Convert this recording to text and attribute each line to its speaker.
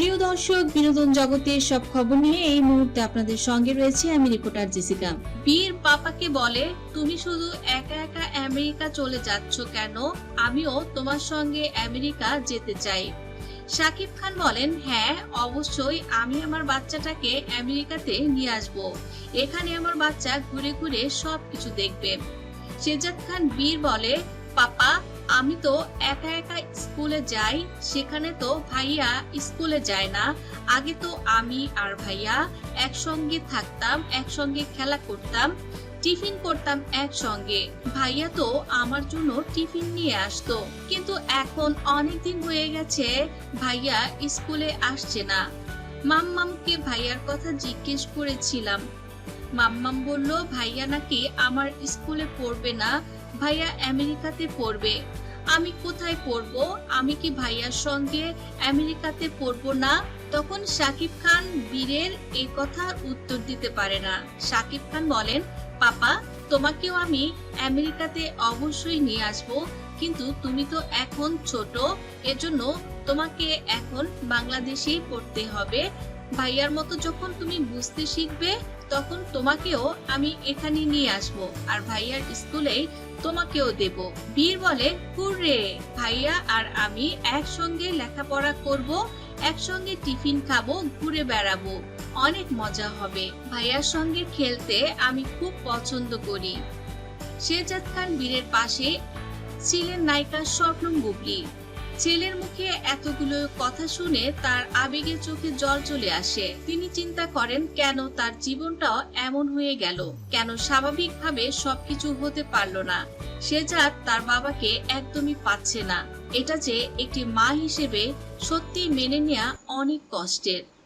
Speaker 1: প্রিয় দর্শক, বিনোদন জগতের সব খবর নিয়ে এই মুহূর্তে আপনাদের সঙ্গে রয়েছে আমি রিপোর্টার জেসিকা। বীর পাপাকে বলে, তুমি শুধু একা একা আমেরিকা চলে যাচ্ছ কেন? আমিও তোমার সঙ্গে আমেরিকা যেতে চাই। শাকিব খান বলেন হ্যাঁ অবশ্যই আমি আমার বাচ্চাটাকে আমেরিকাতে নিয়ে আসব। এখানে আমার বাচ্চা ঘুরে ঘুরে সবকিছু দেখবে। শেজাদ খান বীর বলে, পাপা আমি তো একা একা স্কুলে যাই, সেখানে তো ভাইয়া স্কুলে যায় না। আগে তো আমি আর ভাইয়া একসঙ্গে থাকতাম, একসঙ্গে খেলা করতাম, টিফিন করতাম একসঙ্গে। ভাইয়া তো আমার জন্য টিফিন নিয়ে আসতো। কিন্তু এখন অনেক দিন হয়ে গেছে, ভাইয়া স্কুলে আসছে না। মাম্মামকে ভাইয়ার কথা জিজ্ঞেস করেছিলাম। মাম্মাম বলল, ভাইয়া নাকি আমার স্কুলে পড়বে না ভাইয়া আমেরিকাতে পড়বে। আমি কোথায় পড়ব? আমি কি ভাইয়ার সঙ্গে আমেরিকাতে পড়ব না? তখন সাকিব খান বীরের এই কথার উত্তর দিতে পারে না। সাকিব খান বলেন, পাপা, তোমাকেও আমি আমেরিকাতে অবশ্যই নিয়ে আসব। কিন্তু তুমি তো এখন ছোট, এজন্য তোমাকে এখন বাংলাদেশেই পড়তে হবে। ভাইয়ার মতো যখন তুমি বুঝতে শিখবে, তখন তোমাকেও আমি এখানে নিয়ে আসব। আর ভাইয়ার স্কুলেই তোমাকেও দেব। বীর বলে, হুররে, ভাইয়া আর আমি একসঙ্গে লেখাপড়া করব, একসঙ্গে টিফিন খাব, ঘুরে বেড়াবো। অনেক মজা হবে। ভাইয়ার সঙ্গে খেলতে আমি খুব পছন্দ করি। শেরজাদ খান বীরের পাশে ছিলেন নায়িকা স্বপ্নম বুবলি। ছেলের মুখে এতগুলো কথা শুনে তার আবেগে চোখে জল চলে আসে। তিনি চিন্তা করেন, কেন তার জীবনটাও এমন হয়ে গেল? কেন স্বাভাবিকভাবে সবকিছু হতে পারল না? সে যার তার বাবাকে একদমই পাচ্ছে না। এটা যে একটি মা হিসেবে সত্যি মেনে নেয়া অনেক কষ্টের।